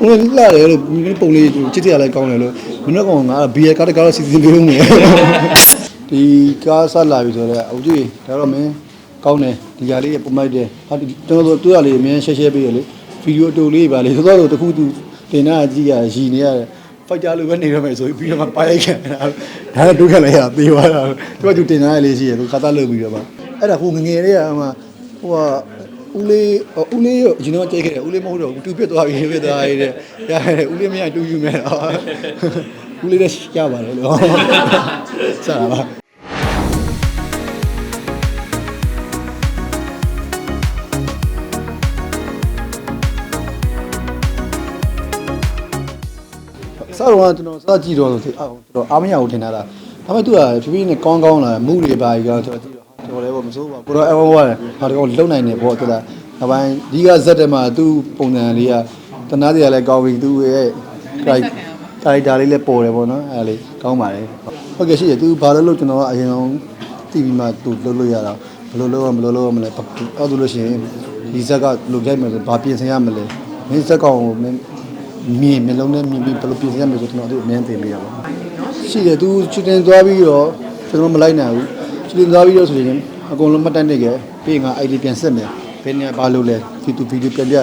ဟိုလာတယ်လို့မင်းပုံလေးချစ်စရာလည်းကောင်းတယ်လို့မင်းတို့ကောင်ငါဘီယာကားတကားတော့စီစဉ်ပေးလို့မရဒီကားဆက်လာပြီဆိုတော့အုတ်ကြီးဒါတော့မင်းကောင်းတယ်ဒီຢာလေးပုံမိုက်တယ်ဟာဒီကျွန်တော်တို့တွေ့ရလေးအမြင်ရှဲရှဲပေးရလေဗီဒီယိုအတူလေးပါလေသောတော့တခုသူတင်တာကြည့်ရရည်နေရတယ်ဖိုက်ကြလို့ပဲနေရမယ်ဆိုပြီးတော့မှပါရိုက်ခံတာဒါတော့ဒုက္ခလည်းရသေးသွားတာသူကသူတင်တာလေးရှိရသူခါသားလုပ်ပြီးတော့ပါအဲ့ဒါဟိုငငယ်လေးကမှဟိုက ဦးလေးဦးလေးရောကျွန်တော်ကြိတ်ခဲ့တယ်ဦးလေးမဟုတ်တော့ဘူးတူပြစ်သွားပြီပြစ်သွားပြီတဲ့ရတယ်ဦးလေးမရတူယူမယ်တော့ဦးလေးလည်းရပါတယ်လို့ဆက်ပါပါစားတော့ကျွန်တော်စားကြည့်တော့ဆိုအော်ကျွန်တော်အားမရဘူးထင်တာလားဒါပေမဲ့သူကဖြည်းဖြည်းနဲ့ကောင်းကောင်းလာမူတွေပါကြီးကကျွန်တော်ကြည့်တော့ တော်လည်းပေါ့မစိုးပါဘူးကိုတော့အဝဝဟာဒီကောင်လုံနိုင်နေပေါ့သူကဒါပိုင်းဒီကဇက်တက်မှာသူ့ပုံစံလေးကတနာတရားလည်းကောင်းပြီသူ့ရဲ့ character character လေးလည်းပေါ်တယ်ပေါ့နော်အဲလေးကောင်းပါတယ်ဟုတ်ကဲ့ရှိတယ်သူဘာလို့လို့ကျွန်တော်ကအရင်ဆုံးသိပြီးမှသူလုပ်လို့ရတာဘယ်လိုလုပ်ရမလို့လုပ်ရမလဲအဲ့ဒါလို့ရှိရင်ဒီဇက်ကလိုကြိုက်မယ်ဆိုဘာပြင်ဆင်ရမလဲမင်းဇက်ကောင်ကိုမင်းမြင်မျိုးလုံးနဲ့မြင်ပြီးဘယ်လိုပြင်ဆင်ရမလဲဆိုကျွန်တော်တို့အမြင်သိပေးရပါရှိတယ်သူချစ်တင်သွားပြီးတော့ကျွန်တော်မလိုက်နိုင်ဘူး ချစ်တင်သွားပြီးတော့ဆိုရင်အကုန်လုံးမှတ်တမ်းနေခဲ့ပြီးငါ ID ပြန်ဆက်မယ်ဘယ်နေရာဘာလုပ်လဲဒီသူဗီဒီယိုပြန်ပြ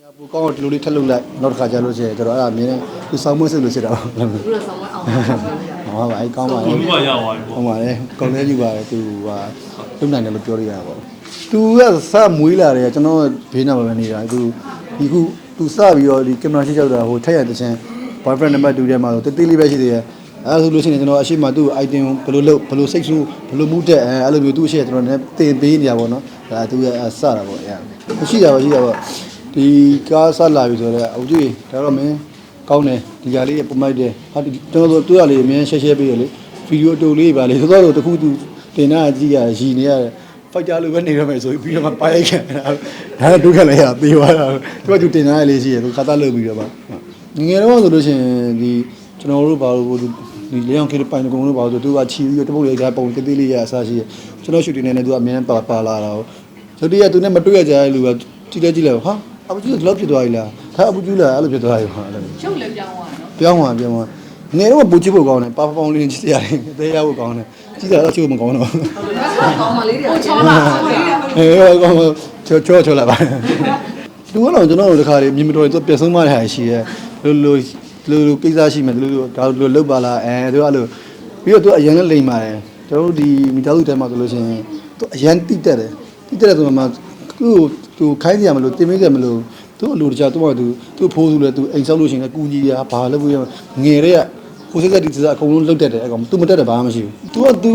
ညာပူကောင်းတော့ဒီလိုလေးထပ်လုပ်လိုက်နောက်တစ်ခါကျလို့ရှိရင်ကျွန်တော်အဲ့ဒါအမြင်သူစောင်းမွေးစစ်လို့ရှိတာပါဘူးတော့ဆောင်းမအောင်ပါဟောပါအဲ့ကောင်းပါလေဘုံကရသွားပြီဟုပေါ့တ်ပါတယ်ကောင်းနေယူပါတယ်သူကလုံနိုင်တယ်လို့ပြောရရပါပေါ့သူကစမွေးလာတယ်ကျွန်တော်ဘေးနားမှာပဲနေတာသူဒီခုသူစပြီးတော့ဒီကင်မရာရှိရောက်တာဟိုထက်ရတဲ့ချင်း boyfriend နံပါတ်2ထဲမှာဆိုတေးသေးလေးပဲရှိသေးတယ် အဲဆိုလို့ရှိရင်ကျွန်တော်အရှိမသူ့ item ဘယ်လိုလုပ်ဘယ်လိုစိတ်ဆူဘယ်လိုမှုတက်အဲအဲ့လိုမျိုးသူ့အရှိကျွန်တော်လည်းတင်ပေးနေရပါတော့ဒါသူကစတာပေါ့အဲရှိတာပါရှိတာပေါ့ဒီကားဆက်လာပြီဆိုတော့အုတ်ကြီးဒါတော့မင်းကောင်းတယ်ဒီຢာလေးပုံမိုက်တယ်ဟာဒီကျွန်တော်တို့တွေ့ရလေးအမြင်ရှဲရှဲပေးရလေဗီဒီယိုအတူလေးပါလေသောတော့တခုသူတင်တာကြည့်ရရည်နေရတယ်ဖိုက်ကြလို့ပဲနေရမယ်ဆိုပြီးတော့မှပါရိုက်ခံတာဒါတော့ဒုက္ခလည်းရသေးသွားတာသူကသူတင်တာလေးရှိရသူခါသားလုပ်ပြီးတော့ပါငငယ်တော့ဆိုလို့ရှိရင်ဒီကျွန်တော်တို့ဘာလို့ ဒီလေအောင်ခေပိုင်ကုံလို့ဘာလို့သူကချီပြီးတော့တပုတ်လေးကပုံတေးသေးလေးရအစားရှိရကျွန်တော်ရှူတင်နေသူကအမြင်ပါပါလာတာဟုတ်ဆိုတည်းကသူနဲ့မတွေ့ရကြတဲ့လူကကြည့်လဲကြည့်လဲဟာအပူကျူလောက်ဖြစ်သွားပြီလားဒါအပူကျူလားအဲ့လိုဖြစ်သွားပြီဟာအဲ့လိုရုပ်လည်းပြောင်းသွားနော်ပြောင်းသွားပြောင်းသွားငယ်တော့ပူချစ်ဖို့ကောင်းတယ်ပါပေါင်းလေးချစ်ရတယ်အသေးရဖို့ကောင်းတယ်ကြည့်တာတော့ချို့မကောင်းတော့ကောင်းပါလေးတွေချောလာပါလေးတွေအေးကောင်းချောချောချောလာပါသူကတော့ကျွန်တော်တို့တခါလေမြင်မတော်သူပြက်ဆုံးမတဲ့ဟာရှိရဲလိုလို လိုလိုကိစ္စရှိမယ်လိုလိုဒါလိုလောက်ပါလားအဲသူကအဲ့လိုပြီးတော့သူအရင်လည်းလိမ်ပါတယ်ကျွန်တော်တို့ဒီမိသားစုတဲမှာဆိုလို့ရှိရင်သူအရင်တိတက်တယ်တိတက်တယ်ဆိုမှသူ့သူခိုင်းကြရမလို့တင်မေးကြမလို့သူ့အလိုတခြားသူ့ကသူသူ့ဖိုးသူလည်းသူအိမ်ဆောက်လို့ရှိရင်လည်းကူညီရဘာလုပ်လို့ရငယ်တဲ့ကကိုစိတ်ကဒီစအကုန်လုံးလုတ်တက်တယ်အကောင်သူမတက်တယ်ဘာမှမရှိဘူး။ तू က तू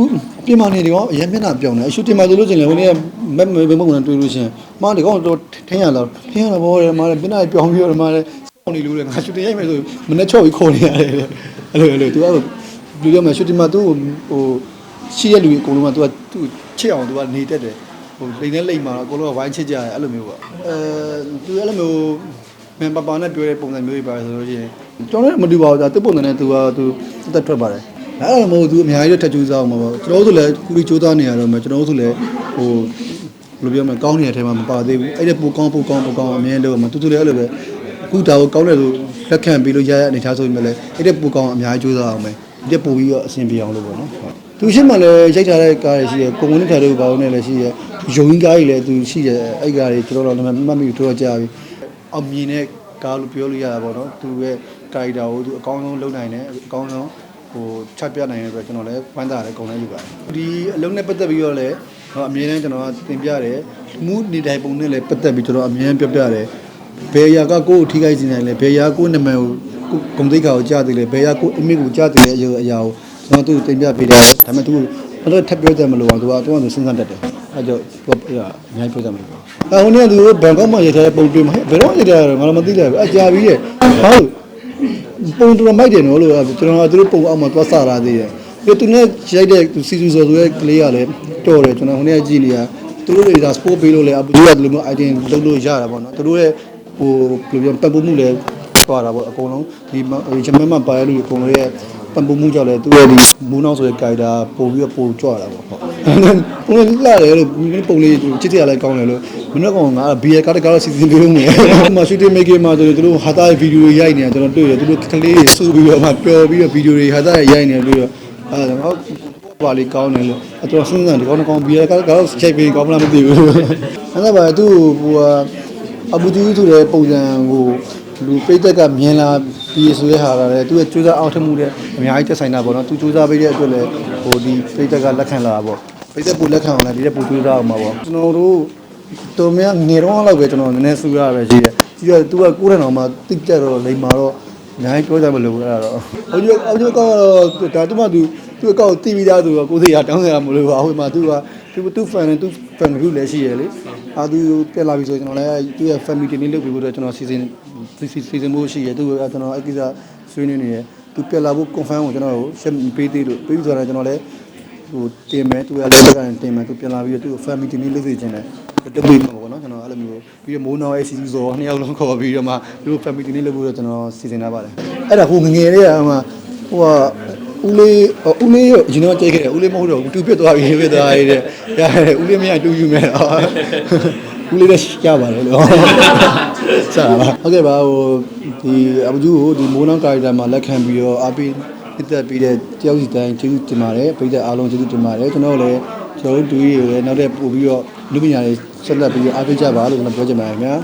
ပြင်မာနေတယ်ကောအရင်မျက်နှာပြောင်းတယ်အရှူတင်မာဆိုလို့ချင်းလည်းဟိုနေ့ကမက်မေဘုံကတွေ့လို့ချင်းမားတယ်ကောတော့ထင်းရလားထင်းရလားဘောတယ်မားတယ်မျက်နှာပြောင်းပြီးတော့မားတယ်စောင်းနေလို့လေငါရှူတင်ရိုက်မယ်ဆိုမနေ့ချော့ပြီးခေါ်နေရတယ်အဲ့လိုအဲ့လို तू ကလူရမယ်ရှူတင်မာ तू ဟိုရှိတဲ့လူအကုန်လုံးက तू က तू ချစ်အောင် तू ကနေတက်တယ်ဟိုလိမ့်နဲ့လိမ့်မှာတော့အကုန်လုံးကဝိုင်းချစ်ကြတယ်အဲ့လိုမျိုးပေါ့အဲ तू အဲ့လိုမျိုးမန်ပပနဲ့ပြောတဲ့ပုံစံမျိုးတွေပါဆိုလို့ရှိရင်ကျွန်တော်လည်းမတူပါဘူးဒါသူ့ပုံစံနဲ့ तू က तू တက်ထွက်ပါတယ်ဒါအဲ့လိုမဟုတ်သူအများကြီးတော့ထက်ကျူးစားအောင်မှာပေါ့ကျွန်တော်တို့ဆိုလည်းခုလေးစူးစမ်းနေရတော့မယ်ကျွန်တော်တို့ဆိုလည်းဟိုဘယ်လိုပြောမလဲကောင်းနေတဲ့ထဲမှာမပါသေးဘူးအဲ့ဒါပိုကောင်းပိုကောင်းပိုကောင်းအမြဲလို့မှာတူတူလည်းအဲ့လိုပဲအ ခုဒါကိုကောင်းတယ်လို့လက်ခံပြီးလို့ရရအနေထားဆိုရင်လည်းအဲ့ဒါပိုကောင်းအများကြီးစူးစမ်းအောင်မယ်ဒီပိုပြီးတော့အဆင်ပြေအောင်လို့ပေါ့နော်ဟုတ်သူရှိမှလည်းရိုက်ထားတဲ့ကားတွေရှိတယ်ကိုဝင်တဲ့ခါတွေဘာလို့လဲလည်းရှိတယ်ယုံရင်းကားကြီးလည်းသူရှိတယ်အဲ့ကားတွေကျွန်တော်တို့လည်းမှတ်မိတော့ကြာပြီအောင်မြင်တဲ့ကားလို့ပြောလို့ရတာပေါ့နော်သူရဲ့ကာရီတာကိုသူအကောင်းဆုံးလုပ်နိုင်တယ်အကောင်းဆုံးဟိုချက်ပြနိုင်တဲ့အတွက်ကျွန်တော်လည်းဝမ်းသာတယ်အကုန်လည်းယူပါတယ်ဒီအလုံးနဲ့ပတ်သက်ပြီးတော့လည်းဟိုအမြဲတမ်းကျွန်တော်ကသင်ပြတယ်မှုနေတိုင်းပုံနဲ့လည်းပတ်သက်ပြီးကျွန်တော်အမြဲတမ်းပြောပြတယ် ဘယ်ရာကကိုယ့်ကိုထိခိုက်စေနိုင်လဲဘယ်ရာကိုယ့်နာမည်ကိုကိုယ်ဂုံသိက္ခာကိုကြားသိလဲဘယ်ရာကိုယ့်အမိကိုကြားသိလဲအရာအရာကိုကျွန်တော်သူ့ကိုသင်ပြပေးတယ်ဒါပေမဲ့သူကဘာလို့ထပ်ပြောတယ်မလို့အောင်သူကသူကသူစဉ်းစားတတ်တယ်အဲကြောင့်သူကအများကြီးပြောတယ်မလို့အဲဟိုနေ့ကသူဘန်ကောက်မှာရထားတဲ့ပုံတွေ့မှာဘယ်တော့ရထားတယ်ငါလည်းမသိတယ်အကြာပြီးရဲ့ဘာလို့ပုံတော်မိုက်တယ်နော်လို့ကျွန်တော်ကသူတို့ပုံအောက်မှာသွားစားရသေးတယ်ပြီးသူနဲ့ရိုက်တဲ့စီစုဆိုဆိုရဲ့ကလေးကလည်းတော်တယ်ကျွန်တော်ဟိုနေ့ကြည့်နေရသူတို့တွေဒါစပို့ပေးလို့လေအပူကဒီလိုမျိုး item လုပ်လို့ရတာပေါ့နော်သူတို့ရဲ့ ဟိုဘယ်လိုပြောပံ့ပိုးမှုလည်းသွားတာပေါ့အကုန်လုံးဒီဂျမန်မှာပါရလို့အကုန်လုံးရဲ့ပံ့ပိုးမှုကြောင့်လည်းသူရဲ့ဒီမူးနောက်ဆိုတဲ့ guide ပို့ပြီးတော့ပို့ကြွတာပေါ့ဟုတ်ဘုံလာတယ်လို့ပုံလေးချစ်ချစ်ရလဲကောင်းတယ်လို့မင်းတို့ကောင်ငါဘီယာကားတကားတော့စီစဉ်ပေးလို့မရဘူးမရှူတင်မေးကေမှာဆိုသူတို့ဟာတာဗီဒီယိုရိုက်နေတာကျွန်တော်တွေ့တယ်သူတို့ကလေးဆူပြီးတော့မှပျော်ပြီးတော့ဗီဒီယိုတွေဟာတာရိုက်နေလို့အဲဒါတော့ပါလေးကောင်းတယ်လို့အတော်စဉ်းစားတယ်ကောင်းကောင်းဘီယာကားကတော့ချိန်ပြီးကောင်းမလားမသိဘူးအဲ့ဒါပါသူဟို အဘူဒီဆိုတဲ့ပုံစံကိုလူပိတ်သက်ကမြင်လာပြီးဆိုတဲ့ဟာကလည်းသူရဲ့ကြိုးစားအောင်ထမှုတဲ့အများကြီးတက်ဆိုင်တာပေါ့နော်သူကြိုးစားပေးတဲ့အတွက်လည်းဟိုဒီပိတ်သက်ကလက်ခံလာတာပေါ့ပိတ်သက်ပူလက်ခံအောင်လည်းဒီတဲ့ပူကြိုးစားအောင်ပါပေါ့ကျွန်တော်တို့တော်များငယ်တော့လောက်ပဲကျွန်တော်နည်းနည်းစူရပဲရှိတယ်ပြီးတော့သူကကိုယ်တိုင်တော်မှတိတ်တက်တော့လိမ်မာတော့အများကြီးပြောကြမလို့အဲ့ဒါတော့အော်ဒီအော်ဒီကတော့ဒါသူမှသူသူ့အကောက်တီးပြီးသားသူကကိုယ်စီရတောင်းစရာမလိုပါဘူးဟိုမှာသူကသူသူ fan နဲ့သူ fan group လည်းရှိရလေ အာသူတက်လာပြီဆိုကျွန်တော်လည်းသူ့ရဲ့ family တင်လေးလုပ်ပြီးတော့ကျွန်တော်စီစဉ်စီစဉ်မှုရှိရသူကကျွန်တော်အကိစ္စဆွေးနွေးနေရသူပြက်လာဖို့ confirm ကိုကျွန်တော်တို့ရှင်းပေးသေးလို့ပြီးဆိုတော့ကျွန်တော်လည်းဟိုတင်မယ်သူကလည်းကတင်မယ်သူပြန်လာပြီးတော့သူ့ family တင်လေးလုပ်စေချင်တယ်တက်ပြီးမှာပေါ့နော်ကျွန်တော်အဲ့လိုမျိုးပြီးတော့မိုးနောင်ရဲ့ season ဆိုနှစ်ယောက်လုံးခေါ်ပြီးတော့မှသူတို့ family တင်လေးလုပ်ဖို့တော့ကျွန်တော်စီစဉ်ထားပါတယ်အဲ့ဒါဟိုငငယ်လေးကဟိုဟိုက ဦးလေးဦးလေးအရင်တော့ကြိတ်ခဲ့တယ်ဦးလေးမဟုတ်တော့တူပြစ်သွားပြီပြစ်သွားရတဲ့ရတယ်ဦးလေးမရတူယူမယ်တော့ဦးလေးလည်းရပါတယ်လို့ဆက်ပါဟုတ်ကဲ့ပါဟိုဒီအဘူဂျူကိုဒီမိုးနောင်ကာရီတာမှာလက်ခံပြီးတော့အားပေးပြတ်ပြီးတဲ့တယောက်စီတိုင်းကျေးဇူးတင်ပါတယ်ပြည်သက်အားလုံးကျေးဇူးတင်ပါတယ်ကျွန်တော်လည်းကျွန်တော်တို့တူကြီးတွေလည်းနောက်တဲ့ပို့ပြီးတော့လူပညာတွေဆက်လက်ပြီးအားပေးကြပါလို့ကျွန်တော်ပြောချင်ပါတယ်ခင်ဗျာ